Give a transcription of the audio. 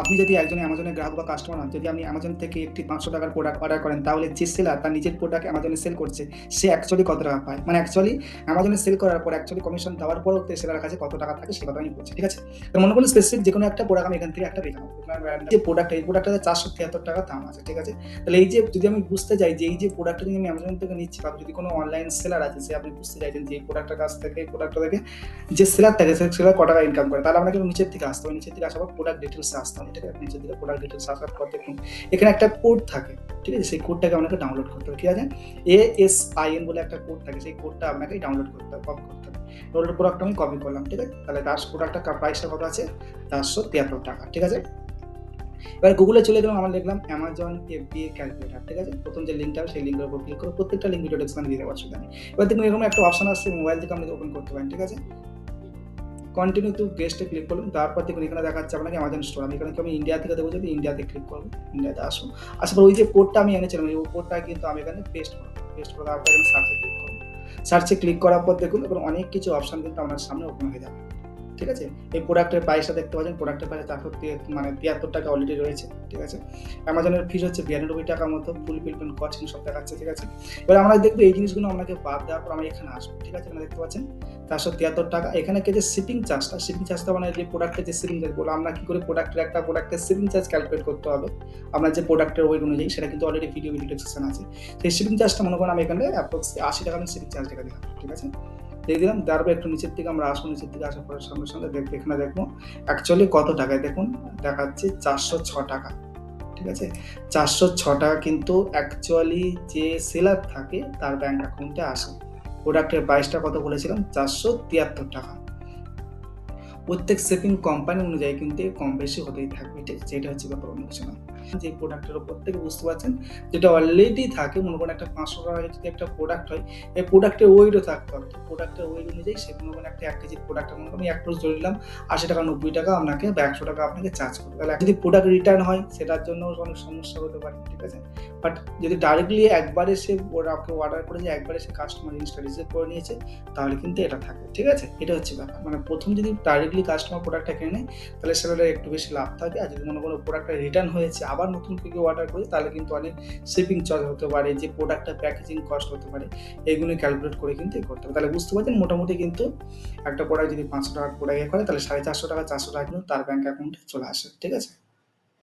আপনি যদি একজন অ্যামাজনের গ্রাহক বা কাস্টমার হন, যদি আপনি অ্যামাজন থেকে একটি পাঁচশো টাকার প্রোডাক্ট অর্ডার করেন, তাহলে যে সেলার তার নিজের প্রোডাক্ট অ্যামাজনে সেল করছে, সে অ্যাকচুয়ালি কত টাকা পায়? মানে অ্যাকচুয়ালি অ্যামাজনে সেল করার পর অ্যাকচুয়ালি কমিশন দেওয়ার পরও সেলার কাছে কত টাকা থাকে, সে কথা আমি বলছি, ঠিক আছে? তো মনে করুন স্পেসিফিক যে কোনো একটা প্রোডাক্ট আমি এখান থেকে একটা দেখে যে প্রোডাক্ট এই প্রোডাক্টটা চারশো তিয়াত্তর টাকা দাম আছে, ঠিক আছে? তাহলে এই যে যদি আমি বুঝতে চাই যে এই যে প্রোডাক্টটা যদি আমি অ্যামাজন থেকে নিচ্ছি বা যদি কোনো অনলাইন সেলার আছে, সে আপনি বুঝতে চাইছেন যে এই প্রোডাক্টের কাছ থেকে, এই প্রোডাক্টটা থেকে যে সেলার থাকে, সে সেলার ক টাকা ইনকাম করে? তাহলে আপনাকে নিচের থেকে আসতে হবে। নিচের থেকে আসার পর প্রোডাক্ট ডিটেলসে আসতে হবে। আছে নিচের দিকে প্রোডাক্ট ডিটেলস আসার পর দেখুন, এখানে একটা কোড থাকে, ঠিক আছে? সেই কোডটাকে আপনাকে ডাউনলোড করতে হবে ঠিক আছে? এ এস আই এন বলে একটা কোড থাকে, সেই কোডটা আপনাকে ডাউনলোড করতে হবে কপি করতে হবে। ডাউনলোড প্রোডাক্ট আমি কপি করলাম, ঠিক আছে? তাহলে তার প্রোডাক্টটা প্রাইসটা কত আছে? চারশো তিয়াত্তর টাকা, ঠিক আছে? এবার গুগলে চলে গেলাম, আমরা লিখলাম অ্যামাজন এফবিএ ক্যালকুলেটার ঠিক আছে? প্রথম যে লিঙ্কটা সেই লিঙ্কের উপর ক্লিক করে প্রত্যেকটা লিঙ্ক ভিডিও ডিসক্রিপশনে দিয়ে দেওয়া অসুবিধা নেই এবার দেখুন, এরকম একটা অপশন আসছে মোবাইল থেকে আপনি ওপেন করতে পারেন, ঠিক আছে? কন্টিনিউ টু গেস্টে ক্লিক করলাম তারপর দেখুন এখানে দেখাচ্ছে আপনাকে অ্যামাজন স্টোর আমি এখানে আমি ইন্ডিয়া থেকে দেবো? যদি ইন্ডিয়াতে ক্লিক করব ইন্ডিয়াতে আসুন। আসার পর ওই যে কোডটা আমি এনেছিলাম ওই কোডটা কিন্তু আমি এখানে পেস্ট করব। পেস্ট করে তারপর এখানে সার্চে ক্লিক করব। সার্চে ক্লিক করার পর দেখুন, এবার অনেক কিছু অপশান কিন্তু আপনার সামনে ওপেন হয়ে যাবে। ঠিক আছে? এই প্রোডাক্টের প্রাইসটা দেখতে পাচ্ছেন প্রোডাক্টের প্রাইস চারশো মানে তিয়াত্তর টাকা অলরেডি রয়েছে, ঠিক আছে? অ্যামাজনের ফিস হচ্ছে বিরানব্বই টাকার মতো ফুল পেমেন্ট কস্টিং সব দেখাচ্ছে, ঠিক আছে? এবার আমরা দেখব এই জিনিসগুলো আপনাকে বাদ দেওয়ার পর আমরা এখানে আসব, ঠিক আছে? দেখতে পাচ্ছেন, চারশো তিয়াত্তর টাকা। এখানে কে যে শিপিং চার্জটা শিপিং চার্জটা মানে যে প্রোডাক্টের যে শিপিং চার্জ বলো, আমরা কি করে প্রোডাক্টের একটা প্রোডাক্টের শিপিং চার্জ ক্যালকুলেট করতে হবে? আপনার যে প্রোডাক্টের ওয়েট অনুযায়ী, সেটা কিন্তু অলরেডি ভিডিও ভিডিও ডিসক্রিপশন আছে। সেই শিপিং চার্জটা মনে করেন আমি এখানে অ্যাপ্রক্স আশি টাকা আমি শিপিং চার্জ টাকা দিলাম, ঠিক আছে? দিয়ে দিলাম। তারপর একটু নিচের থেকে আমরা আসব, নিচের থেকে আসার পরে সঙ্গে সঙ্গে দেখ, এখানে দেখব অ্যাকচুয়ালি কত টাকায় দেখুন, দেখাচ্ছে চারশো ছ টাকা, ঠিক আছে? চারশো ছ টাকা কিন্তু অ্যাকচুয়ালি যে সেলার থাকে, তার ব্যাংক অ্যাকাউন্টে আসে। প্রোডাক্টের প্রাইসটা কত বলেছিলাম? চারশো তিয়াত্তর টাকা। প্রত্যেক শিপিং কোম্পানি অনুযায়ী কিন্তু কম বেশি হতেই থাকবে এটা হচ্ছে ব্যাপার অন্য যে প্রোডাক্টের উপর থেকে বুঝতে পারছেন? যেটা অলরেডি থাকে, মনে করেন একটা পাঁচশো টাকা যদি একটা প্রোডাক্ট হয়, এই প্রোডাক্টের ওয়েটও থাকতে হবে। প্রোডাক্টের ওয়েট অনুযায়ী সে মনে করেন একটা এক কেজি প্রোডাক্ট মনে করেন এক রোজ ধরে নিলাম, আশি টাকা, নব্বই টাকা আপনাকে বা একশো টাকা আপনাকে চার্জ করবে। তাহলে যদি প্রোডাক্ট রিটার্ন হয়, সেটার জন্য অনেক সমস্যা হতে পারে, ঠিক আছে? বাট যদি ডাইরেক্টলি একবার এসে ওরাকে অর্ডার করে যে একবার এসে কাস্টমার জিনিসটা রিসিভ করে নিয়েছে, তাহলে কিন্তু এটা থাকে, ঠিক আছে? এটা হচ্ছে ব্যাপার। মানে প্রথম যদি ডাইরেক্টলি কাস্টমার প্রোডাক্টটা কিনে নেয়, তাহলে সেটা একটু বেশি লাভ থাকে। আর যদি মনে করো প্রোডাক্টটা রিটার্ন হয়েছে, আবার নতুন কেউ অর্ডার করি তাহলে কিন্তু অনেক শিপিং চার্জ হতে পারে, যে প্রোডাক্টটা প্যাকেজিং কস্ট হতে পারে এইগুলো ক্যালকুলেট করে কিন্তু করতে হবে। তাহলে বুঝতে পারছেন? মোটামুটি কিন্তু একটা প্রোডাক্ট যদি পাঁচশো টাকার প্রোডাক্ট করে, তাহলে সাড়ে চারশো টাকা চারশো টাকা কিন্তু তার ব্যাঙ্ক অ্যাকাউন্টে চলে আসে, ঠিক আছে?